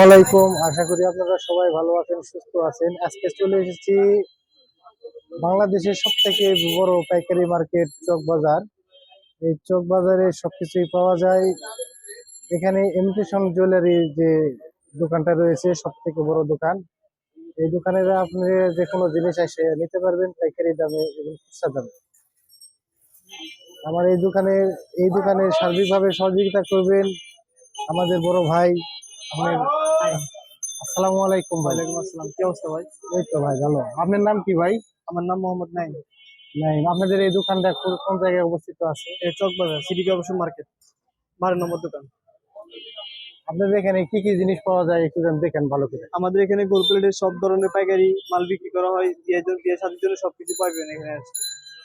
আলাইকুম আশা করি আপনারা সবাই ভালো আছেন, সুস্থ আছেন। আজকে চলে এসেছি বাংলাদেশের সব থেকে বড় পাইকারি মার্কেট চক বাজার। এই চক বাজারে সবকিছুই পাওয়া যায়। এখানে ইমিটেশন জুয়েলারি যে দোকানটা রয়েছে সব থেকে বড় দোকান। এই দোকানের আপনি যে কোনো জিনিস এসে নিতে পারবেন পাইকারি দামে এবং খুচরা দামে। আমার এই দোকানে এই দোকানে সার্বিকভাবে সহযোগিতা করবেন আমাদের বড় ভাই আপনার আসসালামু আলাইকুম ভাই। ওয়ালাইকুম আসসালাম। কি অবস্থা ভাই? এই তো ভাই ভালো। আপনার নাম কি ভাই? আমার নাম মোহাম্মদ নাইম নাই আপনাদের এই দোকানটা কোন- জায়গায় অবস্থিত আছে? এই চক বাজার সিটি কর্পোরেশন মার্কেট বারো নম্বর দোকান। আপনাদের এখানে কি কি জিনিস পাওয়া যায় একটু যেন দেখেন ভালো করে। আমাদের এখানে গোল প্লেটের সব ধরনের পাইকারি মাল বিক্রি করা হয় বিয়ের জন্য বিয়ে শাদির জন্য সবকিছু পাইবেন এখানে আছে।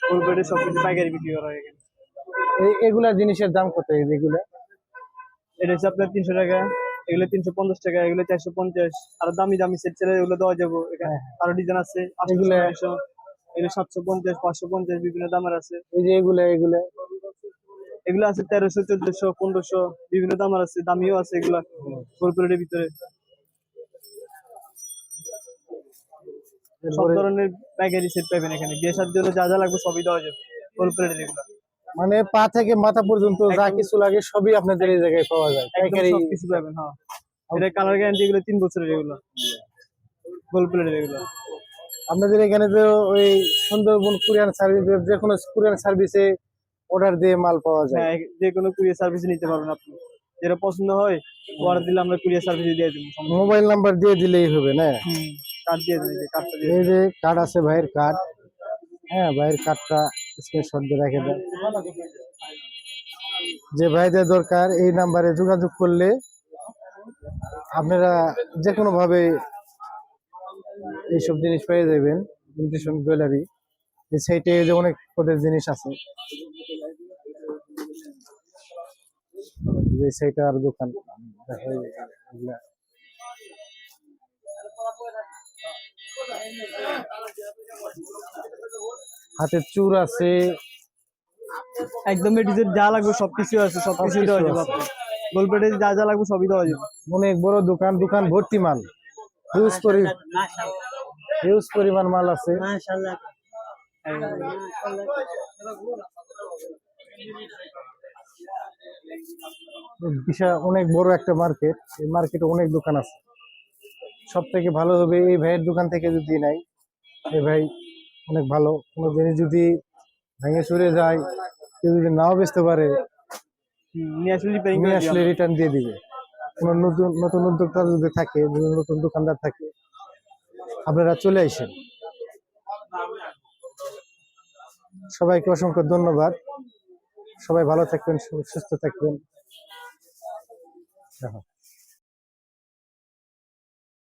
গোল প্লেটের সবকিছু পাইকারি বিক্রি করা হয় এখানে। এই এগুলা জিনিসের দাম কত এই এটা হচ্ছে আপনার তিনশো টাকা। এগুলো তিনশো পঞ্চাশ টাকা এগুলো চারশো পঞ্চাশ। আর দামি দামি সেট ছেলে এগুলো দেওয়া যাব। এখানে আরও ডিজাইন আছে এগুলো- এগুলো সাতশো পঞ্চাশ পাঁচশো পঞ্চাশ বিভিন্ন দামের আছে। এই যে এগুলা এগুলা। এগুলো আছে তেরোশো চোদ্দশো পনেরোশো বিভিন্ন দামের আছে দামিও আছে এগুলা গোল প্লেটের ভিতরে। সব ধরনের পাইকারি সেট পাবেন এখানে। বিয়ে সার জন্য যা যা লাগবে সবই দেওয়া যাবে গোল প্লেটের এগুলো। মানে পা থেকে মাথা পর্যন্ত যা কিছু লাগে সবই আপনাদের এই জায়গায় পাওয়া যায়। পাইকারি কিছু পাবেন হ্যাঁ। এটা কালার গ্যারান্টি এগুলো তিন বছরের এগুলো গোল প্লেটের এগুলো আপনাদের এখানে তো ওই সুন্দরবন কুরিয়ান সার্ভিস যে কোনো কুরিয়ান সার্ভিসে অর্ডার দিয়ে মাল পাওয়া যায়। হ্যাঁ যে কোনো কুরিয়ার সার্ভিস নিতে পারবেন আপনি। যেটা পছন্দ হয় অর্ডার দিলে আমরা কুরিয়ার সার্ভিস দিয়ে দেবো মোবাইল নাম্বার দিয়ে দিলেই হবে না? কার্ড দিয়ে যে কার্ডটা দিয়ে এই যে কার্ড আছে ভাইয়ের কার্ড হ্যাঁ ভাইয়ের কার্ডটা যে ভাইদের দরকার, এই নাম্বারে যোগাযোগ করলে আপনারা যে কোনো ভাবে এইসব জিনিস পেয়ে যাবেন ইমিটেশন জুয়েলারি এই সাইটে যে অনেক পদের জিনিস আছে যে দোকান। হাতের চূড় আছে। একদম ডিজাইন যা লাগবে সবকিছু আছে সবকিছু দেওয়া যাবে আছে। আপনার। গোল প্লেটে যা যা লাগবে সবই দেওয়া যাবে। অনেক বড় দোকান দোকান ভর্তি মাল হিউজ পরি হিউজ পরিমাণ মাল আছে। বিশাল অনেক বড় একটা মার্কেট। এই মার্কেটে অনেক দোকান আছে। সব থেকে ভালো হবে এই ভাইয়ের দোকান থেকে যদি নাই এই ভাই অনেক ভালো। কোনো জিনিস যদি ভেঙে চুরে যায় কেউ যদি নাও বেচতে পারে নিয়ে আসলে রিটার্ন দিয়ে দিবে। কোনো নতুন নতুন উদ্যোক্তা যদি থাকে নতুন দোকানদার থাকে আপনারা চলে আসেন। সবাইকে অসংখ্য ধন্যবাদ। সবাই ভালো থাকবেন সুস্থ থাকবেন।